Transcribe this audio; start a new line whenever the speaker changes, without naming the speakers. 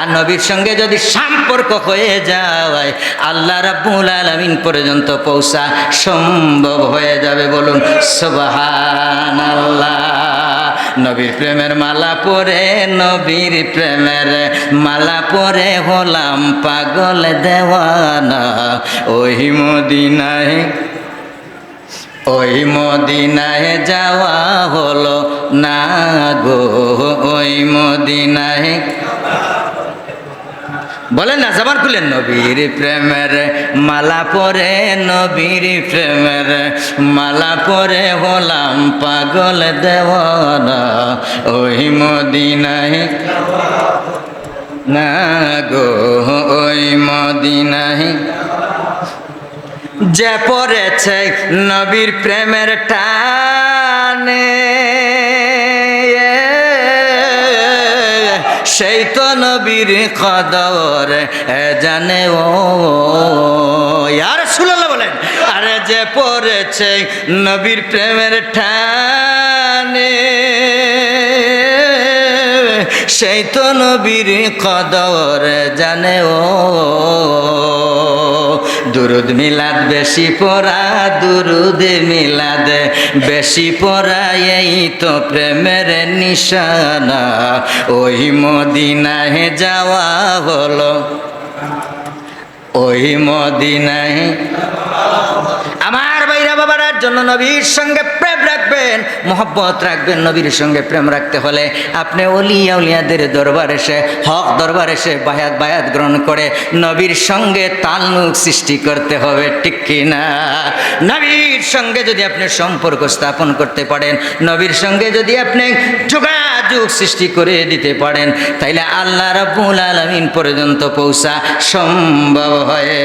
আর নবীর সঙ্গে যদি সম্পর্ক হয়ে যায়, আল্লাহ রাব্বুল আলামিন পর্যন্ত পৌঁছা সম্ভব হয়ে যাবে বলুন, সুবহানাল্লাহ। নবীর প্রেমের মালা পরে, নবীর প্রেমের মালা পরে হলাম পাগল দেওয়ানা। ওই মদিনায় ওই মদিনায় যাওয়া হলো না গো, ওই মদিনায় বলেন না, জবান খুলেন। নবীর প্রেমের মালা পরে, নবীর প্রেমের মালা পরে হলাম পাগল দেওয়ানা। ওই মদিনায় না গো, ওই মদিনায় যে পড়েছে নবীর প্রেমের টানে। সেই তো নবীর কদর, এ জানে ও। আর সুলাল্লাহ বলেন, আরে যে পড়েছে নবীর প্রেমের ঠানে সেই তো নবীর কদর জানে ও। দুরুদ মিলাদ বেশি পড়া, দুরুদ মিলাদ বেশি পড়া, এই তো প্রেমের নিশানা। ওই মদিনায় যাওয়া হলো, ওই মদিনায় জন্য নবীর সঙ্গে প্রেম রাখবেন, মোহব্বত রাখবেন, নবীর সঙ্গে প্রেম রাখতে হলে আপনি অলিয়া উলিয়াদের দরবার এসে, হক দরবার এসে বায়াত বায়াত গ্রহণ করে নবীর সঙ্গে তালনুক সৃষ্টি করতে হবে, ঠিক কিনা নবীর সঙ্গে যদি আপনি সম্পর্ক স্থাপন করতে পারেন, নবীর সঙ্গে যদি আপনি যোগাযোগ সৃষ্টি করে দিতে পারেন, তাইলে আল্লাহ রাব্বুল আলামিন পর্যন্ত পৌঁছা সম্ভব হয়ে